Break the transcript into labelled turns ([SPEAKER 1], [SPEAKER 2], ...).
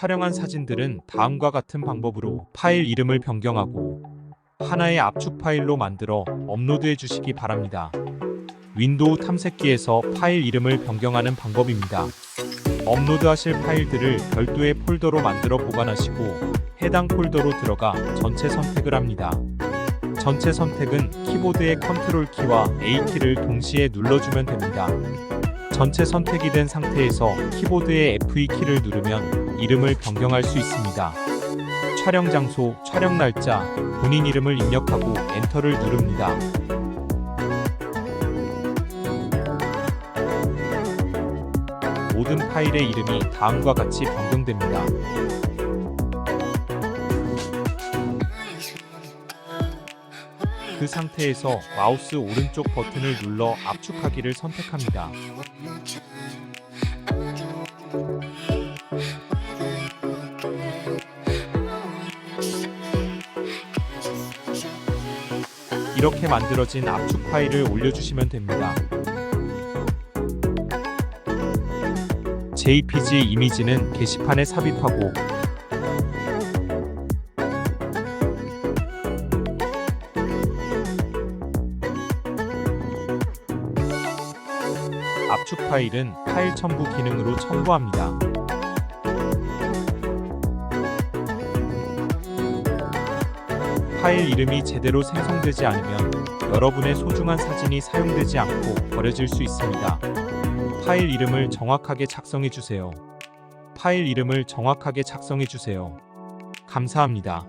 [SPEAKER 1] 촬영한 사진들은 다음과 같은 방법으로 파일 이름을 변경하고 하나의 압축 파일로 만들어 업로드해 주시기 바랍니다. 윈도우 탐색기에서 파일 이름을 변경하는 방법입니다. 업로드하실 파일들을 별도의 폴더로 만들어 보관하시고 해당 폴더로 들어가 전체 선택을 합니다. 전체 선택은 키보드의 컨트롤 키와 A 키를 동시에 눌러주면 됩니다. 전체 선택이 된 상태에서 키보드의 F2 키를 누르면 이름을 변경할 수 있습니다. 촬영 장소, 촬영 날짜, 본인 이름을 입력하고 엔터를 누릅니다. 모든 파일의 이름이 다음과 같이 변경됩니다. 그 상태에서 마우스 오른쪽 버튼을 눌러 압축하기를 선택합니다. 이렇게 만들어진 압축 파일을 올려주시면 됩니다. JPG 이미지는 게시판에 삽입하고 압축 파일은 파일 첨부 기능으로 첨부합니다. 파일 이름이 제대로 생성되지 않으면 여러분의 소중한 사진이 사용되지 않고 버려질 수 있습니다. 파일 이름을 정확하게 작성해 주세요. 파일 이름을 정확하게 작성해 주세요. 감사합니다.